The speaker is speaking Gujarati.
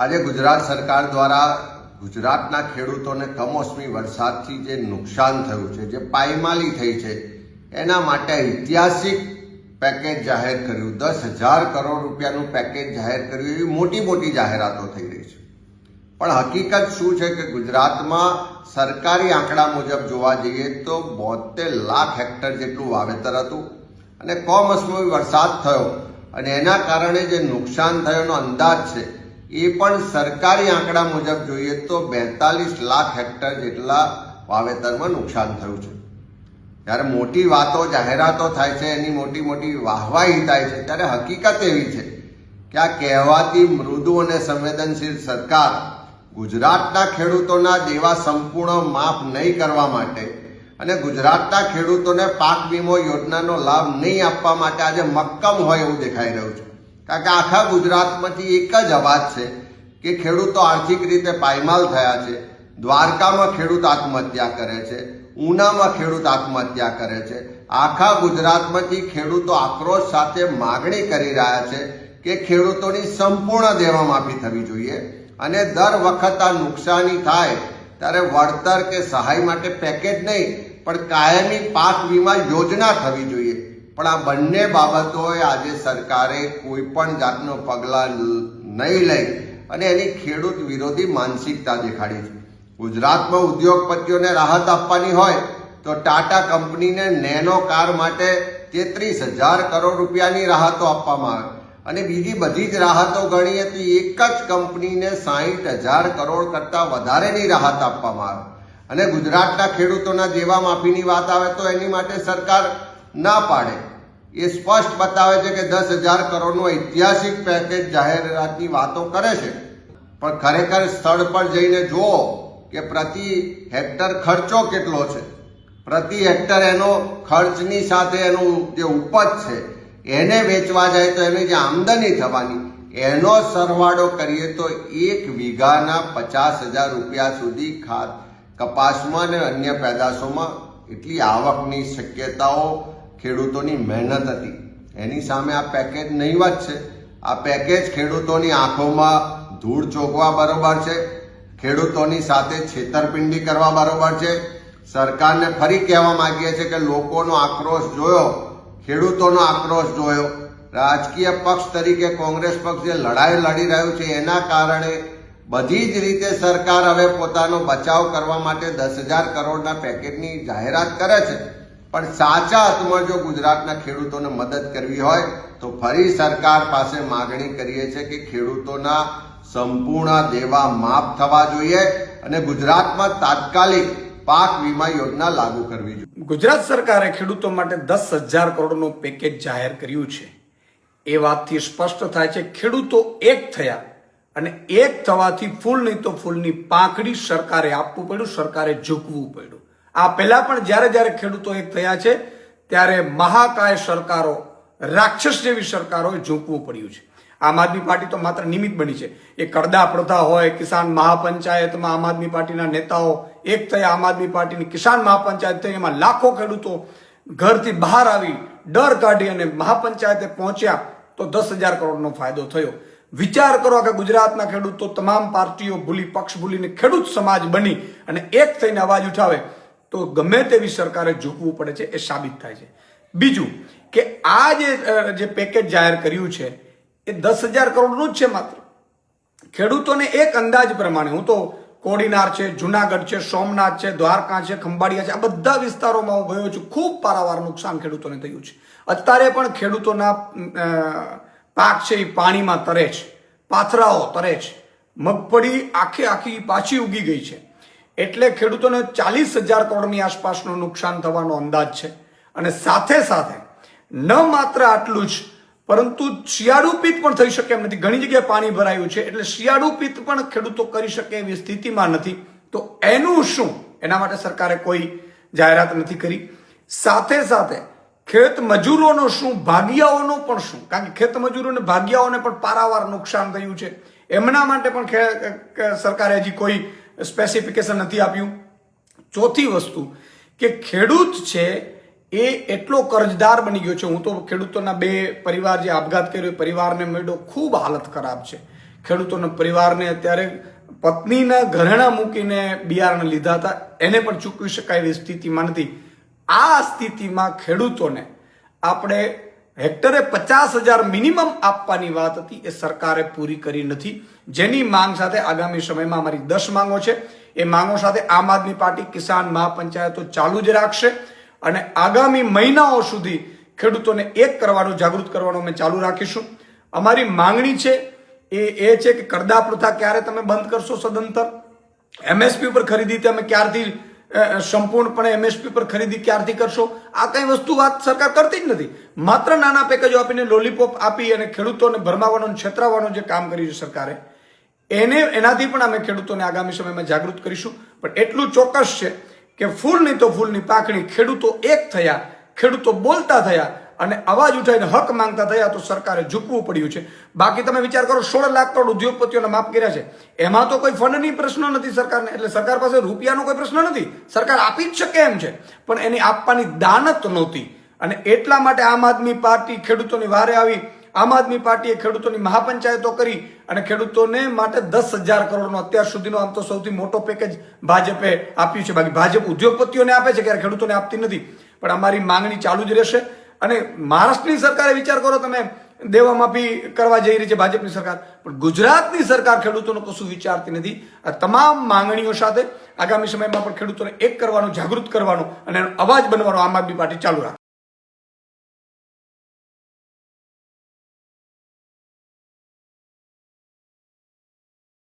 આજે ગુજરાત સરકાર દ્વારા ગુજરાતના ખેડૂતોને કમોસમી વરસાદથી જે નુકસાન થયું છે, જે પાયમાલી થઈ છે, એના માટે ઐતિહાસિક પેકેજ જાહેર કર્યું. દસ હજાર કરોડ રૂપિયાનું પેકેજ જાહેર કર્યું એવી મોટી મોટી જાહેરાતો થઈ રહી છે. પણ હકીકત શું છે કે ગુજરાતમાં સરકારી આંકડા મુજબ જોવા જઈએ તો બોતેર લાખ હેક્ટર જેટલું વાવેતર હતું અને કમોસમી વરસાદ થયો અને એના કારણે જે નુકસાન થયોનો અંદાજ છે એ પણ સરકારી આંકડા મુજબ જોઈએ તો બેતાલીસ લાખ હેક્ટર જેટલા વાવેતરમાં નુકસાન થયું છે. જ્યારે મોટી વાતો, જાહેરાતો થાય છે, એની મોટી મોટી વાહવાહી થાય છે, ત્યારે હકીકત એવી છે કે આ કહેવાતી મૃદુ અને સંવેદનશીલ સરકાર ગુજરાતના ખેડૂતોના દેવા સંપૂર્ણ માફ નહીં કરવા માટે અને ગુજરાતના ખેડૂતોને પાક વીમો યોજનાનો લાભ નહીં આપવા માટે આજે મક્કમ હોય એવું દેખાઈ રહ્યું છે. કારણ કે આખા ગુજરાતમાંથી એક જ અવાજ છે કે ખેડૂતો આર્થિક રીતે પાયમાલ થયા છે, દ્વારકામાં ખેડૂત આત્મહત્યા કરે છે, ઉનામાં ખેડૂત આત્મહત્યા કરે છે. આખા ગુજરાતમાંથી ખેડૂતો આક્રોશ સાથે માગણી કરી રહ્યા છે કે ખેડૂતોની સંપૂર્ણ દેવા માફી થવી જોઈએ અને દર વખત આ નુકસાની થાય ત્યારે વળતર કે સહાય માટે પેકેજ નહીં, પણ કાયમી પાક વીમા યોજના થવી જોઈએ. પણ આ બંને બાબતોએ આજે સરકારે કોઈ પણ જાતનો પગલાં નહીં લઈ અને એની ખેડૂત વિરોધી માનસિકતા દેખાડી છે. ગુજરાતમાં ઉદ્યોગપતિઓને રાહત આપવાની હોય તો ટાટા કંપનીને નેનો કાર માટે તેત્રીસ હજાર કરોડ રૂપિયાની રાહતો આપવામાં આવે. અને બીજી બધી જ રાહતો ગણીએ તો એક જ કંપનીને સાહીઠ હજાર કરોડ કરતાં વધારેની રાહત આપવામાં આવે. અને ગુજરાતના ખેડૂતોના દેવા માફીની વાત આવે તો એની માટે સરકાર ના પાડે. એ સ્પષ્ટ બતાવે છે કે દસ હજાર કરોડનું ઐતિહાસિક પેકેજ જાહેરાતની વાતો કરે છે. પણ ખરેખર સ્થળ પર જઈને જુઓ કે પ્રતિ હેક્ટર ખર્ચો કેટલો છે. પ્રતિ હેક્ટર એનો ખર્ચની સાથે એનું જે ઉપજ છે, એને વેચવા જાય તો એની જે આમદની થવાની, એનો સરવાળો કરીએ તો એક વીઘાના પચાસ હજાર રૂપિયા સુધી ખાત કપાસમાં અને અન્ય પેદાશોમાં એટલી આવકની શક્યતાઓ ખેડૂતોની મહેનત હતી. એની સામે આ પેકેજ નહીવત છે. આ પેકેજ ખેડૂતોની આંખોમાં ધૂળ ચોકવા બરોબર છે. ખેડૂતોની સાથે છેતરપિંડી કરવા બરોબર છે. સરકારને ફરી કહેવા માંગીએ છીએ કે લોકોનો આક્રોશ જોયો, ખેડૂતોનો આક્રોશ જોયો. રાજકીય પક્ષ તરીકે કોંગ્રેસ પક્ષ જે લડાઈ લડી રહ્યું છે, એના કારણે બધી જ રીતે સરકાર હવે પોતાનો બચાવ કરવા માટે દસ હજાર કરોડના પેકેજની જાહેરાત કરે છે. પણ સાચા અર્થમાં જો ગુજરાતના ખેડૂતોને મદદ કરવી હોય, તો ફરી સરકાર પાસે માગણી કરીએ છીએ કે ખેડૂતોના સંપૂર્ણ દેવા માફ થવા જોઈએ અને ગુજરાતમાં તાત્કાલિક પાક વીમા યોજના લાગુ કરવી જોઈએ. ગુજરાત સરકારે ખેડૂતો માટે દસ હજાર કરોડનું પેકેજ જાહેર કર્યું છે. એ વાતથી સ્પષ્ટ થાય છે, ખેડૂતો એક થયા અને એક થવાથી ફૂલ નહીં તો ફૂલની પાંખડી સરકારે આપવું પડ્યું, સરકારે ઝૂકવું પડ્યું. આ પહેલા પણ જ્યારે જ્યારે ખેડૂતો એક થયા છે, ત્યારે મહાકાય સરકારો, રાક્ષસ જેવી સરકારોએ ઝૂંકવું પડ્યું છે. આમ આદમી પાર્ટી તો માત્ર નિમિત્ત બની છે. એ કડદા પ્રથા હોય, કિસાન મહાપંચાયતમાં આમ આદમી પાર્ટીના નેતાઓ એક થયા, આમ આદમી પાર્ટીની કિસાન મહાપંચાયત થઈ, એમાં લાખો ખેડૂતો ઘરથી બહાર આવી, ડર કાઢી અને મહાપંચાયતે પહોંચ્યા તો દસ હજાર કરોડનો ફાયદો થયો. વિચાર કરો કે ગુજરાતના ખેડૂતો તમામ પાર્ટીઓ ભૂલી, પક્ષ ભૂલીને ખેડૂત સમાજ બની અને એક થઈને અવાજ ઉઠાવે. તો ગમે તેવી સરકારે ઝૂકવું પડે છે એ સાબિત થાય છે. બીજું કે આ જે પેકેજ જાહેર કર્યું છે, એ દસ હજાર કરોડનું જ છે માત્ર. ખેડૂતોને એક અંદાજ પ્રમાણે, હું તો કોડીનાર છે, જુનાગઢ છે, સોમનાથ છે, દ્વારકા છે, ખંભાળિયા છે, આ બધા વિસ્તારોમાં હું ગયો છું, ખૂબ પારાવાર નુકસાન ખેડૂતોને થયું છે. અત્યારે પણ ખેડૂતોના પાક છે એ પાણીમાં તરે છે, પાથરાઓ તરે છે. મગફળી આખે આખી પાછી ઉગી ગઈ છે. એટલે ખેડૂતોને ચાલીસ હજાર કરોડની આસપાસનું નુકસાન થવાનો અંદાજ છે. અને સાથે સાથે ન માત્ર આટલું જ, પરંતુ શિયાળુ પિત્ત પણ થઈ શકે એમ નથી. ઘણી જગ્યાએ પાણી ભરાયું છે, એટલે શિયાળુ પિત્ત પણ ખેડૂતો કરી શકે એવી સ્થિતિમાં નથી. તો એનું શું? એના માટે સરકારે કોઈ જાહેરાત નથી કરી. સાથે સાથે ખેત મજૂરોનો શું? ભાગિયાઓનો પણ શું? કારણ કે ખેત મજૂરોને ભાગિયાઓને પણ પારાવાર નુકસાન થયું છે. એમના માટે પણ સરકારે હજી કોઈ સ્પેસિફિકેશન નથી આપ્યું. ચોથી વસ્તુ કે ખેડૂત છે એ એટલો કરજદાર બની ગયો છે. હું તો ખેડૂતોના બે પરિવાર જે આપઘાત કર્યો પરિવારને મળ્યો ખૂબ હાલત ખરાબ છે. ખેડૂતોના પરિવારને અત્યારે પત્નીના ઘરેણા મૂકીને બિયારણ લીધા હતા. એને પણ ચૂકવી શકાય એવી સ્થિતિમાં નથી. આ સ્થિતિમાં ખેડૂતોને આપણે હેક્ટરે પચાસ હજાર મિનિમમ આપવાની વાત હતી. એ સરકારે પૂરી કરી નથી. જેની માંગ સાથે આગામી સમયમાં અમારી દસ માંગો છે. એ માંગો સાથે આમ આદમી પાર્ટી કિસાન મહાપંચાયતો ચાલુ જ રાખશે અને આગામી મહિનાઓ સુધી ખેડૂતોને એક કરવાનું, જાગૃત કરવાનું અમે ચાલુ રાખીશું. અમારી માંગણી છે એ એ છે કે કરદા પ્રથા ક્યારે તમે બંધ કરશો સદંતર? એમએસપી ઉપર ખરીદી તમે ક્યારથી સંપૂર્ણપણે એમએસપી પર ખરીદી ક્યારથી કરશો? આ કઈ વસ્તુ વાત સરકાર કરતી જ નથી. માત્ર નાના પેકેજો આપીને લોલીપોપ આપી અને ખેડૂતોને ભરમાવાનો છેતરાવાનું જે કામ કર્યું છે સરકારે, એને, એનાથી પણ અમે ખેડૂતોને આગામી સમયમાં જાગૃત કરીશું. પણ એટલું ચોક્કસ છે કે ફૂલ નહીં તો ફૂલની પાકણી ખેડૂતો એક થયા, ખેડૂતો બોલતા થયા અને અવાજ ઉઠાવીને હક માંગતા થયા તો સરકારે ઝૂકવું પડ્યું છે. બાકી તમે વિચાર કરો, સોળ લાખ કરોડ ઉદ્યોગપતિઓને માફ કર્યા છે. એમાં તો કોઈ ફંડની પ્રશ્ન નથી સરકારને, એટલે સરકાર પાસે રૂપિયાનો કોઈ પ્રશ્ન નથી. સરકાર આપી જ શકે એમ છે. પણ એની આપવાની દાનત નહોતી. અને એટલા માટે આમ આદમી પાર્ટી ખેડૂતોની વારે આવી. આમ આદમી પાર્ટીએ ખેડૂતોની મહાપંચાયતો કરી અને ખેડૂતોને માટે દસ હજાર કરોડનો અત્યાર સુધીનો આમ તો સૌથી મોટો પેકેજ ભાજપે આપ્યું છે. બાકી ભાજપ ઉદ્યોગપતિઓને આપે છે, ક્યારે ખેડૂતોને આપતી નથી. પણ અમારી માંગણી ચાલુ જ રહેશે. અને મહારાષ્ટ્રની સરકારે વિચાર કરો, તમે દેવા માફી કરવા જઈ રહી છે ભાજપની સરકાર. પણ ગુજરાતની સરકાર ખેડૂતોનો કશું વિચારતી નથી. આ તમામ માંગણીઓ સાથે આગામી સમયમાં પણ ખેડૂતોને એક કરવાનું, જાગૃત કરવાનું અને અવાજ બનવાનો આમ આદમી પાર્ટી ચાલુ રાખે.